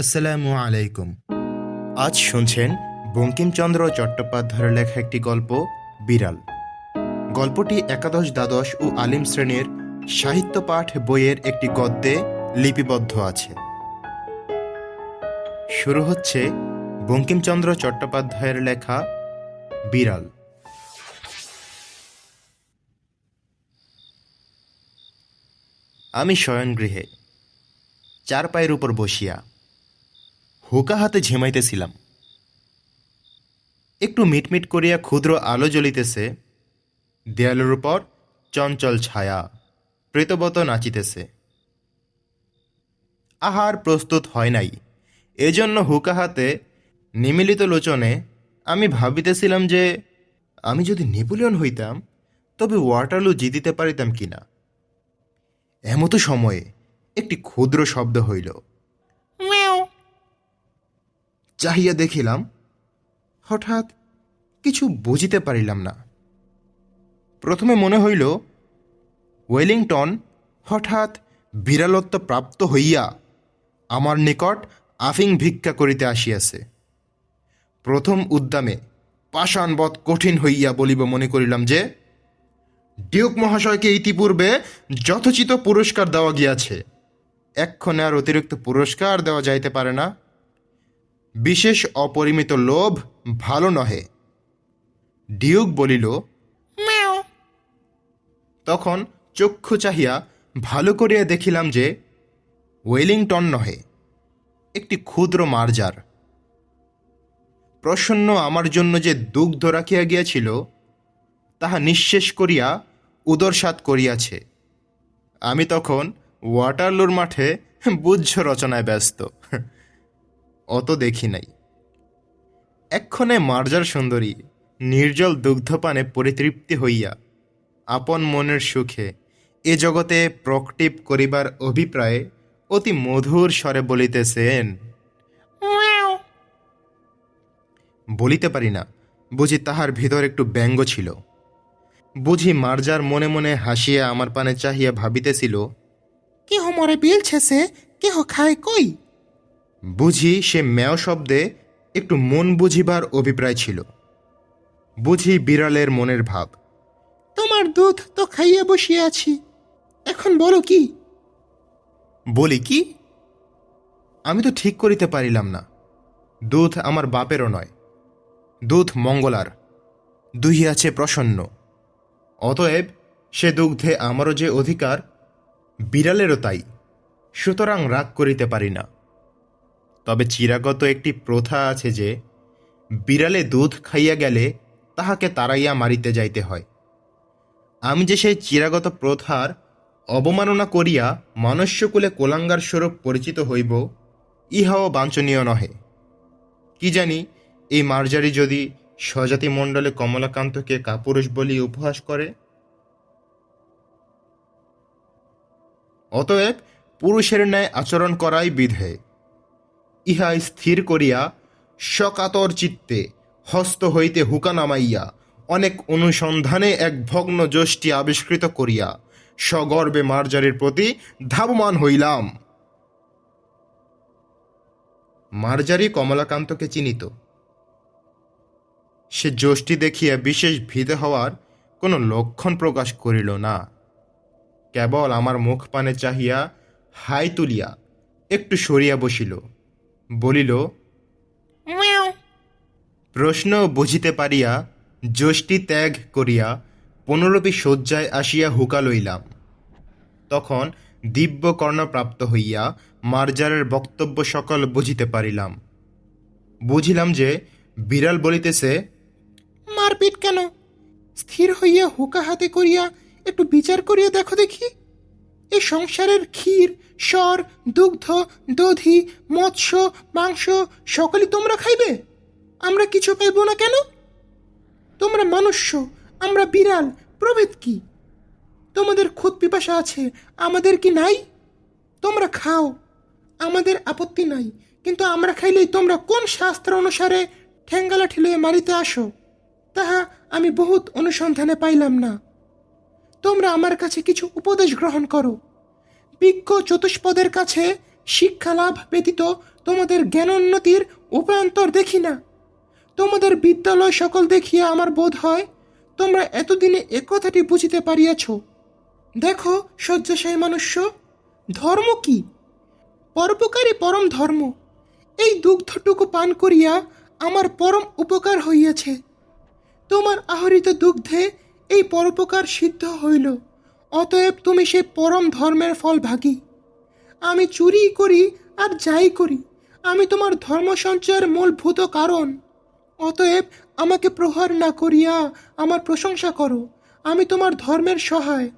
আসসালামু আলাইকুম। আজ শুনছেন বঙ্কিমচন্দ্র চট্টোপাধ্যায়ের লেখা একটি গল্প, বিড়াল। গল্পটি একাদশ, দ্বাদশ ও আলিম শ্রেণির সাহিত্য পাঠ বইয়ের একটি গদ্যে লিপিবদ্ধ আছে। শুরু হচ্ছে বঙ্কিমচন্দ্র চট্টোপাধ্যায়ের লেখা, বিড়াল। আমি শয়নগৃহে, চার পায়ের উপর বসিয়া হুকা হাতে ঝিমাইতেছিলাম। একটু মিটমিট করিয়া ক্ষুদ্র আলো জ্বলিতেছে, দেয়ালের উপর চঞ্চল ছায়া প্রেতবত নাচিতেছে। আহার প্রস্তুত হয় নাই। এজন্য হুকা হাতে নিমিলিত লোচনে আমি ভাবিতেছিলাম যে, আমি যদি নেপোলিয়ন হইতাম, তবে ওয়াটারলু জিতিতে পারিতাম কিনা। এমতো সময়ে একটি ক্ষুদ্র শব্দ হইল। চাহিয়া দেখিলাম, হঠাৎ কিছু বুঝিতে পারিলাম না। প্রথমে মনে হইল, ওয়েলিংটন হঠাৎ বিড়ালত্ব প্রাপ্ত হইয়া আমার নিকট আফিং ভিক্ষা করিতে আসিয়াছে। প্রথম উদ্যামে পাষাণবৎ কঠিন হইয়া বলিব মনে করিলাম যে, ডিউক মহাশয়কে ইতিপূর্বে যথোচিত পুরস্কার দেওয়া গিয়াছে। এক্ষণে আর অতিরিক্ত পুরস্কার দেওয়া যাইতে পারে না। বিশেষ অপরিমিত লোভ ভালো নহে। ডিউক বলিল তখন চক্ষু চাহিয়া ভালো করিয়া দেখিলাম যে ওয়েলিংটন নহে একটি ক্ষুদ্র মার্জার। প্রসন্ন আমার জন্য যে দুগ্ধ রাখিয়া গিয়াছিল তাহা নিঃশেষ করিয়া উদরসাত করিয়াছে। আমি তখন ওয়াটারলুর মাঠে বুঝ রচনায় ব্যস্ত। অত দেখি নাই। এক্ষণে মার্জার সুন্দরী নির্জল দুগ্ধপানে পরিতৃপ্তি হইয়া আপন মনের সুখে এ জগতে প্রকটিপ করিবার অভিপ্রায়ে অতি মধুর স্বরে বলিতেছেন বলিতে পারি না, বুঝি তাহার ভিতর একটু ব্যঙ্গ ছিল। বুঝি মার্জার মনে মনে হাসিয়া আমার পানে চাহিয়া ভাবিতেছিল, কেহ মরে বিলছে সে? কেহ খায় কই? বুঝি সে ম্যাও শব্দে একটু মন বুঝিবার অভিপ্রায় ছিল। বুঝি বিড়ালের মনের ভাব। তোমার দুধ তো খাইয়ে বসিয়ে আছি। এখন বলো কি? বলি কি? আমি তো ঠিক করিতে পারিলাম না। দুধ আমার বাপেরও নয়। দুধ মঙ্গলার। দুহি আছে প্রসন্ন। অতএব সে দুগ্ধে আমারও যে অধিকার বিড়ালেরও তাই। সুতরাং রাগ করিতে পারি না। তবে চিরাগত একটি প্রথা আছে যে, বিড়ালে দুধ খাইয়া গেলে তাহাকে তাড়াইয়া মারিতে যাইতে হয়। আমি যে সেই চিরাগত প্রথার অবমাননা করিয়া মনুষ্যকুলে কোলাঙ্গার স্বরূপ পরিচিত হইব, ইহাও বাঞ্ছনীয় নহে। কি জানি, এই মার্জারি যদি স্বজাতি মণ্ডলে কমলাকান্তকে কাপুরুষ বলি উপহাস করে? অতএব পুরুষের ন্যায় আচরণ করাই বিধে ইহা স্থির করিয়া সকাতর চিত্তে হস্ত হইতে হুকা নামাইয়া অনেক অনুসন্ধানে এক ভগ্ন যষ্টি আবিষ্কৃত করিয়া সগর্বে মার্জারির প্রতি ধাবমান হইলাম। মার্জারি কমলাকান্তকে চিনিত। সে যষ্টি দেখিয়া বিশেষ ভীত হওয়ার কোনো লক্ষণ প্রকাশ করিল না। কেবল আমার মুখ পানে চাহিয়া হাই তুলিয়া একটু সরিয়া বসিল। বলিল প্রশ্ন বুঝিতে পারিয়া যষ্টি ত্যাগ করিয়া পুনরপি শয্যায় আসিয়া হুকা লইলাম। তখন দিব্য কর্ণপ্রাপ্ত হইয়া মার্জারের বক্তব্য সকল বুঝিতে পারিলাম। বুঝিলাম যে বিড়াল বলিতেছে মারপিট কেন? স্থির হইয়া হুকা হাতে করিয়া একটু বিচার করিয়া দেখো দেখি। এ সংসারের ক্ষীর স্বর দুগ্ধ, দধি, মৎস্য, মাংস সকলই তোমরা খাইবে? আমরা কিছু পাইব না কেন? তোমরা মনুষ্য, আমরা বিড়াল, প্রভেদ কি? তোমাদের খুদ পিপাসা আছে, আমাদের কি নাই? তোমরা খাও, আমাদের আপত্তি নাই, কিন্তু আমরা খাইলেই তোমরা কোন শাস্ত্র অনুসারে ঠেঙ্গালা ঠেলে মারিতে আসো? তাহা আমি বহুত অনুসন্ধানে পাইলাম না। তোমরা আমার কাছে কিছু উপদেশ গ্রহণ করো। বিজ্ঞ চতুষ্পদের কাছে শিক্ষা লাভ ব্যতীত তোমাদের জ্ঞানোন্নতির উপায়ন্তর দেখি না। তোমাদের বিদ্যালয় সকল দেখিয়া আমার বোধ হয় তোমরা এতদিনে একথাটি বুঝিতে পারিয়াছ। দেখো, শয্যাশায়ী মনুষ্য, ধর্ম কি? পরোপকারী পরম ধর্ম। এই দুগ্ধটুকু পান করিয়া আমার পরম উপকার হইয়াছে। তোমার আহরিত দুগ্ধে এই পরোপকার সিদ্ধ হইল। অতএব তুমি সে পরম ধর্মের ফল ভাগী। আমি চুরি করি আর যাই করি। আমি তোমার ধর্ম সঞ্চয়ের মূলভূত কারণ। অতএব আমাকে প্রহার না করিয়া আমার প্রশংসা করো। আমি তোমার ধর্মের সহায়।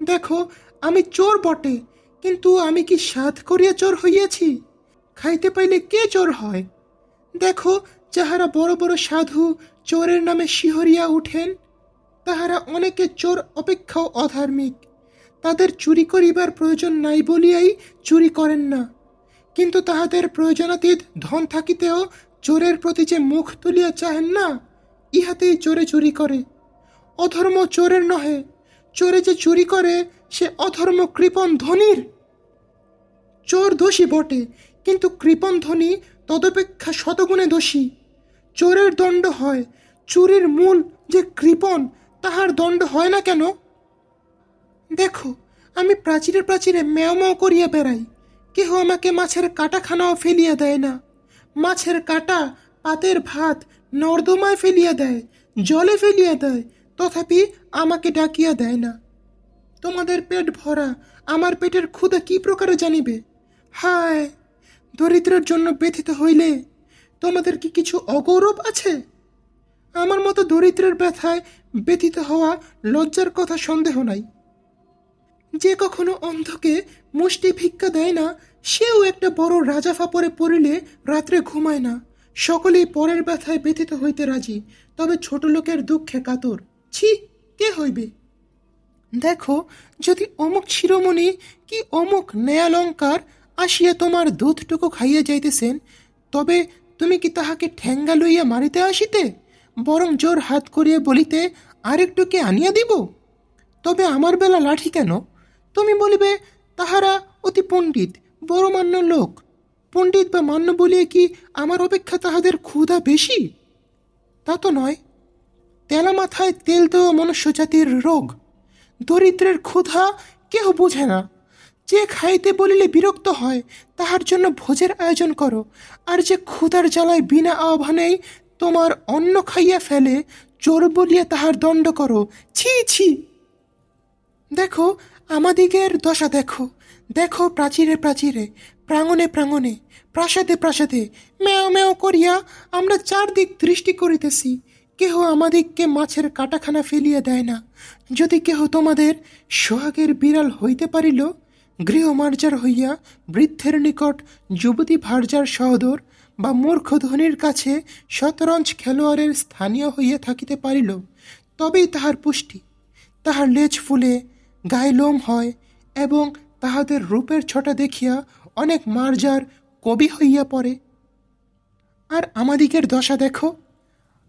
দেখো, আমি চোর বটে, কিন্তু আমি কি সাধ করিয়া চোর হইয়াছি? খাইতে পাইলে কে চোর হয়? দেখো, যাহারা বড় বড় সাধু চোরের নামে শিহরিয়া উঠেন। তাহারা অনেকে চোর অপেক্ষাও অধার্মিক। তাদের চুরি করিবার প্রয়োজন নাই বলিয়াই চুরি করেন না। কিন্তু তাহাদের প্রয়োজনাতীত ধন থাকিতেও চোরের প্রতি যে মুখ তুলিয়া চাহেন না, ইহাতেই চোরে চুরি করে। অধর্ম চোরের নহে, চোরে যে চুরি করে, সে অধর্ম কৃপণ ধনির। চোর দোষী বটে, কিন্তু কৃপণ ধনী তদপেক্ষা শতগুণে দোষী। চোরের দণ্ড হয়। চুরির মূল যে কৃপণ, তাহার দণ্ড হয় না কেন? দেখো, আমি প্রাচীরে প্রাচীরে ম্যাও করিয়া বেড়াই। কেহ আমাকে মাছের কাটাখানাও ফেলিয়া দেয় না। মাছের কাটা পাতের ভাত নর্দমায় ফেলিয়া দেয়, জলে ফেলিয়া দেয়, তথাপি আমাকে ডাকিয়া দেয় না। তোমাদের পেট ভরা, আমার পেটের ক্ষুধা কি প্রকারে জানিবে? হায়, দরিদ্রের জন্য ব্যথিত হইলে তোমাদের কি কিছু অগৌরব আছে? আমার মতো দরিদ্রের ব্যথায় ব্যথিত হওয়া লজ্জার কথা সন্দেহ নাই। যে কখনো অন্ধকে মুষ্টি ভিক্ষা দেয় না, সেও একটা বড় রাজাফা পরে পড়িলে রাত্রে ঘুমায় না। সকলেই পরের ব্যথায় ব্যথিত হইতে রাজি, তবে ছোট লোকের দুঃখে কাতর। ছি, কে হইবে? দেখো, যদি অমুক শিরোমণি কি অমুক ন্যায়ালঙ্কার আসিয়া তোমার দুধটুকু খাইয়া যাইতেছেন, তবে তুমি কি তাহাকে ঠেঙ্গা লইয়া মারিতে আসিতে? বরং জোর হাত করিয়া বলিতে, আরেকটু কি আনিয়া দিব? তবে আমার বেলা লাঠি কেন? তুমি বলিবে, তাহারা অতি পণ্ডিত, বড় মান্য লোক। পণ্ডিত বা মান্য বলিয়া কি আমার অপেক্ষা তাহাদের ক্ষুধা বেশি? তা তো নয়। তেলা মাথায় তেল দেওয়া মনুষ্য জাতির রোগ। দরিদ্রের ক্ষুধা কেহ বোঝে না। যে খাইতে বলিলে বিরক্ত হয়, তাহার জন্য ভোজের আয়োজন করো। আর যে ক্ষুধার জ্বালায় বিনা আহ্বানেই তোমার অন্ন খাইয়া ফেলে, চোর বলিয়া তাহার দণ্ড করো। ছি ছি। দেখো, আমাদিগের দশা দেখো। দেখো প্রাচীরে প্রাচীরে, প্রাঙ্গণে প্রাঙ্গণে, প্রাসাদে প্রাসাদে ম্যাও ম্যাও করিয়া আমরা চারদিক দৃষ্টি করিতেছি। কেহ আমাদিগকে মাছের কাটাখানা ফেলিয়া দেয় না। যদি কেহ তোমাদের সোহাগের বিড়াল হইতে পারিল গৃহমার্জার হইয়া বৃদ্ধের নিকট যুবতী ভার্যার সহদর বা মূর্খ ধনির কাছে শতরঞ্জ খেলোয়াড়ের স্থানীয় হইয়া থাকিতে পারিল, তবেই তাহার পুষ্টি। তাহার লেজ ফুলে, গায়ে লোম হয় এবং তাহাদের রূপের ছটা দেখিয়া অনেক মার্জার কবি হইয়া পড়ে। আর আমাদিগের দশা দেখো,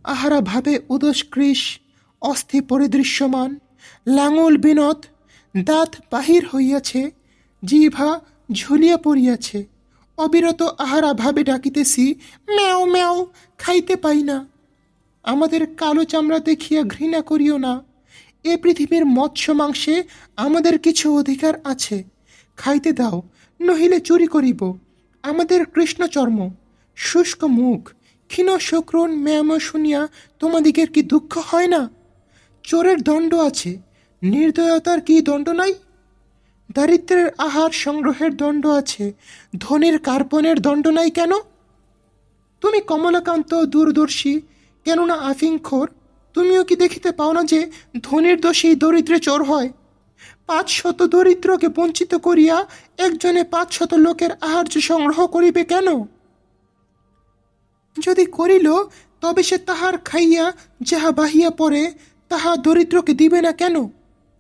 আহারা ভাবে উদস্কৃষ অস্থি পরিদৃশ্যমান, লাঙল বিনোদ, দাঁত বাহির হইয়াছে জিভা ঝুলিয়া পড়িয়াছে। অবিরত আহারা ভাবে ডাকিতেছি ম্যাও ম্যাও খাইতে পাই না। আমাদের কালো চামড়া দেখিয়া ঘৃণা করিও না। এ পৃথিবীর মৎস্য মাংসে আমাদের কিছু অধিকার আছে। খাইতে দাও, নহিলে চুরি করিব। আমাদের কৃষ্ণচর্ম শুষ্ক মুখ, ক্ষীণ শক্রণ ম্যাম শুনিয়া তোমাদিগের কি দুঃখ হয় না? চোরের দণ্ড আছে। নির্দয়তার কি দণ্ড নাই? দারিদ্রের আহার সংগ্রহের দণ্ড আছে। ধনের কার্পণের দণ্ড নাই কেন? তুমি কমলাকান্ত দূরদর্শী, কেননা আফিংখোর, তুমিও কি দেখিতে পাও না যে ধনির দোষী দরিদ্রে চোর হয়? পাঁচ শত দরিদ্রকে বঞ্চিত করিয়া একজনে পাঁচ শত লোকের আহার্য সংগ্রহ করিবে কেন? যদি করিল, তবে সে তাহার খাইয়া যাহা বাহিয়া পড়ে, তাহা দরিদ্রকে দিবে না কেন?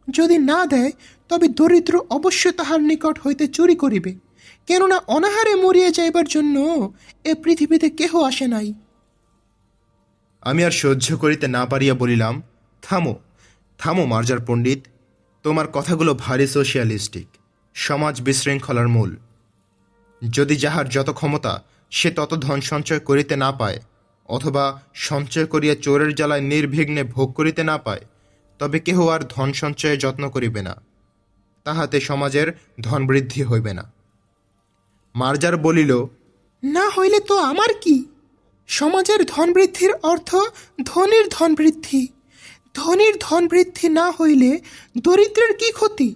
যদি না দেয় তবে দরিদ্র অবশ্য তাহার নিকট হইতে চুরি করিবে, কেননা অনাহারে মরিয়া যাইবার জন্য এ পৃথিবীতে কেহ আসে নাই। আমি আর সহ্য করিতে না পারিয়া বলিলাম, থামো থামো মার্জার পণ্ডিত, তোমার কথাগুলো ভারী সোশিয়ালিস্টিক, সমাজ বিশৃঙ্খলার মূল। যদি যাহার যত ক্ষমতা, সে তত ধন সঞ্চয় করিতে না পায়, অথবা সঞ্চয় করিয়া চোরের জ্বালায় নির্বিঘ্নে ভোগ করিতে না পায়, তবে কেহ আর ধন সঞ্চয়ে যত্ন করিবে না। তাহাতে সমাজের ধন বৃদ্ধি হইবে না। মার্জার বলিল, না হইলে তো আমার কি? সমাজের ধন বৃদ্ধির অর্থ ধনীর ধন বৃদ্ধি। ধনীর ধন বৃদ্ধি না হইলে দরিদ্রের কি ক্ষতি?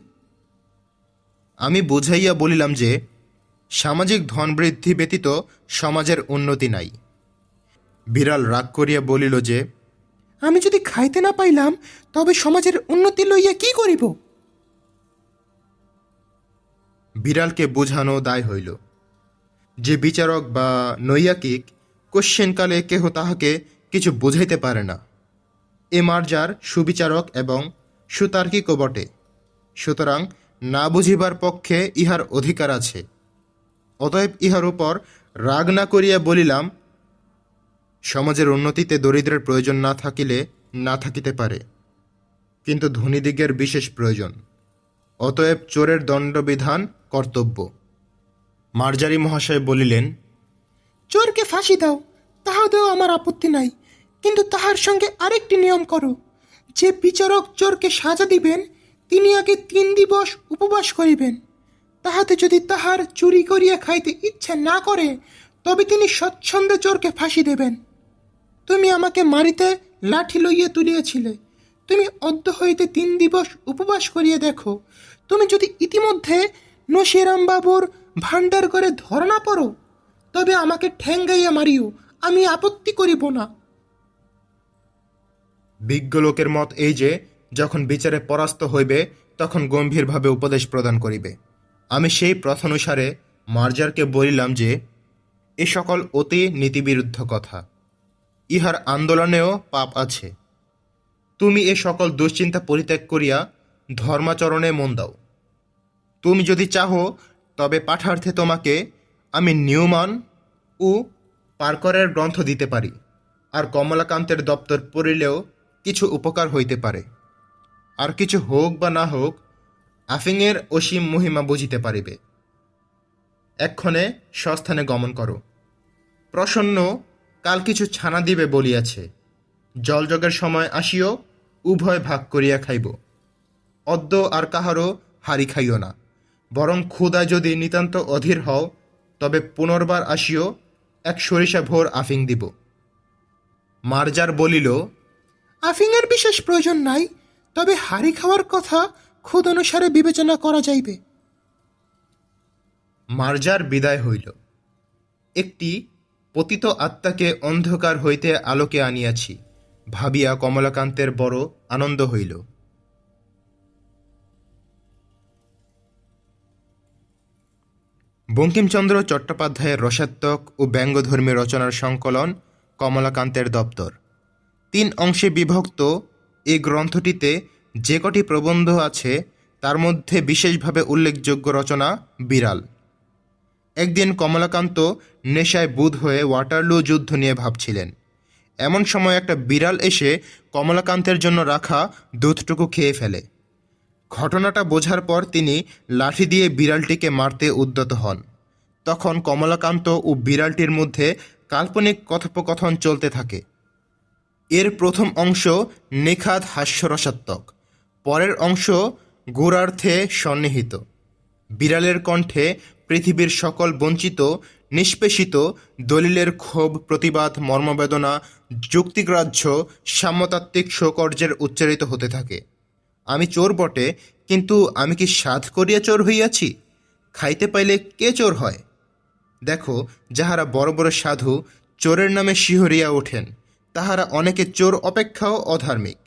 আমি বুঝাইয়া বলিলাম যে, সামাজিক ধন বৃদ্ধি ব্যতীত সমাজের উন্নতি নাই। বিড়াল রাগ করিয়া বলিল যে, আমি যদি খাইতে না পাইলাম, তবে সমাজের উন্নতি লইয়া কি করিব? বিড়ালকে বুঝানো দায় হইল। যে বিচারক বা নৈয়াকিক কোশ্চেনকালে কেহ তাহাকে কিছু বুঝাইতে পারে না। এ মার্জার সুবিচারক এবং সুতার্কিকও বটে। সুতরাং না বুঝিবার পক্ষে ইহার অধিকার আছে। অতএব ইহার উপর রাগ না করিয়া বলিলাম, সমাজের উন্নতিতে দরিদ্রের প্রয়োজন না থাকিলে না থাকিতে পারে। কিন্তু ধনীদিগের বিশেষ প্রয়োজন। অতএব চোরের দণ্ডবিধান কর্তব্য। মার্জারি মহাশয় বলিলেন, চোরকে ফাঁসি দাও তাহাতেও আমার আপত্তি নাই। কিন্তু তাহার সঙ্গে আরেকটি নিয়ম করো। যে বিচারক চোরকে সাজা দিবেন, তিনি আগে তিন দিবস উপবাস করিবেন। তাহাতে যদি তাহার চুরি করিয়া খাইতে ইচ্ছা না করে, তবে তিনি স্বচ্ছন্দে চোরকে ফাঁসি দেবেন। তুমি আমাকে মারিতে লাঠি লইয়া তুলিয়াছিলে। তুমি অদ্য হইতে তিন দিবস উপবাস করিয়া দেখো। তুমি যদি ইতিমধ্যে নসিরাম বাবুর ভাণ্ডার করে ধরা না পড়ো। তবে আমাকে ঠেঙ্গাইয়া মারিও, আমি আপত্তি করিব না। বিজ্ঞ লোকের মত এই যে, যখন বিচারে পরাস্ত হইবে, তখন গম্ভীরভাবে উপদেশ প্রদান করিবে। আমি সেই প্রথানুসারে মার্জারকে বলিলাম যে, এ সকল অতি নীতিবিরুদ্ধ কথা। ইহার আন্দোলনেও পাপ আছে। তুমি এ সকল দুশ্চিন্তা পরিত্যাগ করিয়া ধর্মাচরণে মন দাও। তুমি যদি চাহো, তবে পাঠার্থে তোমাকে আমি নিউমান ও পার্করের গ্রন্থ দিতে পারি, আর কমলাকান্তের দপ্তর পড়িলেও কিছু উপকার হইতে পারে। আর কিছু হোক বা না হোক, আফিংয়ের অসীম মহিমা বুঝিতে পারিবে। এক্ষণে স্বস্থানে গমন করো। প্রসন্ন কাল কিছু ছানা দিবে বলিয়াছে। জলযোগের সময় আসিও, উভয় ভাগ করিয়া খাইব। অদ্য আর কাহারও হারি খাইও না। বরং ক্ষুদা যদি নিতান্ত অধীর হও তবে পুনর্বার আসিও এক সরিষা ভোর আফিং দিব। মার্জার বলিল আফিংয়ের বিশেষ প্রয়োজন নাই তবে হাড়ি খাওয়ার কথা খুদ অনুসারে বিবেচনা করা যাইবে। মার্জার বিদায় হইল। একটি পতিত আত্মাকে অন্ধকার হইতে আলোকে আনিয়াছি ভাবিয়া কমলাকান্তের বড় আনন্দ হইল। বঙ্কিমচন্দ্র চট্টোপাধ্যায়ের রসাত্মক ও ব্যঙ্গধর্মী রচনার সংকলন কমলাকান্তের দপ্তর। তিন অংশে বিভক্ত এই গ্রন্থটিতে যে কটি প্রবন্ধ আছে, তার মধ্যে বিশেষভাবে উল্লেখযোগ্য রচনা বিড়াল। একদিন কমলাকান্ত নেশায় বুধ হয়ে ওয়াটারলু যুদ্ধ নিয়ে ভাবছিলেন। এমন সময় একটা বিড়াল এসে কমলাকান্তের জন্য রাখা দুধটুকু খেয়ে ফেলে। ঘটনাটা বোঝার পর তিনি লাঠি দিয়ে বিড়ালটিকে মারতে উদ্যত হন। তখন কমলাকান্ত ও বিড়ালটির মধ্যে কাল্পনিক কথোপকথন চলতে থাকে। এর প্রথম অংশ নিখাত হাস্যরসাত্মক, পরের অংশ গূঢ়ার্থে সন্নিহিত। বিড়ালের কণ্ঠে পৃথিবীর সকল বঞ্চিত, নিষ্পেষিত, দলিলের ক্ষোভ, প্রতিবাদ, মর্মবেদনা, যুক্তিগ্রাহ্য, সাম্যতাত্ত্বিক শোকর্যের উচ্চারিত হতে থাকে। আমি চোর বটে, কিন্তু আমি কি সাধ করিয়া চোর হইয়াছি? খাইতে পাইলে কে চোর হয়? দেখো, যাহারা বড় বড় সাধু চোরের নামে শিহরিয়া ওঠেন, তাহারা অনেকে চোর অপেক্ষাও অধার্মিক।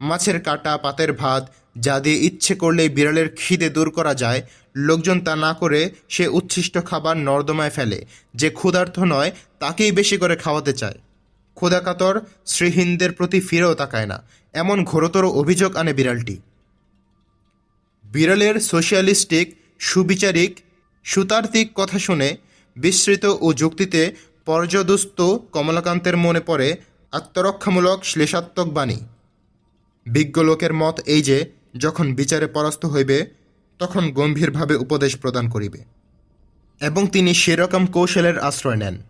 মাছের কাটা, পাতের ভাত, যা দিয়ে ইচ্ছে করলেই বিড়ালের খিদে দূর করা যায়, লোকজন তা না করে সে উচ্ছিষ্ট খাবার নর্দমায় ফেলে, যে ক্ষুধার্থ নয়, তাকেই বেশি করে খাওয়াতে চায়। ক্ষুধাকাতর শ্রীহিন্দের প্রতি ফিরেও তাকায় না। এমন ঘোরতর অভিযোগ আনে বিড়ালটি। বিড়ালের সোশিয়ালিস্টিক, সুবিচারিক সুতার্থিক কথা শুনে বিস্মৃত ও যুক্তিতে পর্যদুস্ত কমলাকান্তের মনে পড়ে আত্মরক্ষামূলক শ্লেষাত্মক বাণী। বিজ্ঞ লোকের মত এই যে, যখন বিচারে পরাস্ত হইবে, তখন গম্ভীরভাবে উপদেশ প্রদান করিবে। এবং তিনি সেরকম কৌশলের আশ্রয় নেন।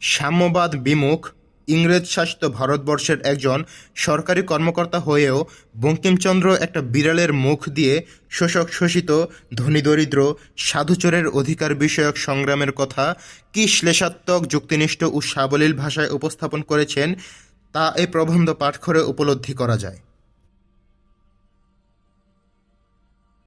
সাম্যবাদ বিমুখ ইংরেজ শাসিত ভারতবর্ষের একজন সরকারি কর্মকর্তা হয়েও বঙ্কিমচন্দ্র একটা বিড়ালের মুখ দিয়ে শোষক শোষিত ধনী দরিদ্র সাধুচরের অধিকার বিষয়ক সংগ্রামের কথা কি শ্লেষাত্মক যুক্তিনিষ্ঠ ও সাবলীল ভাষায় উপস্থাপন করেছেন তা এই প্রবন্ধ পাঠ করে উপলব্ধি করা যায়।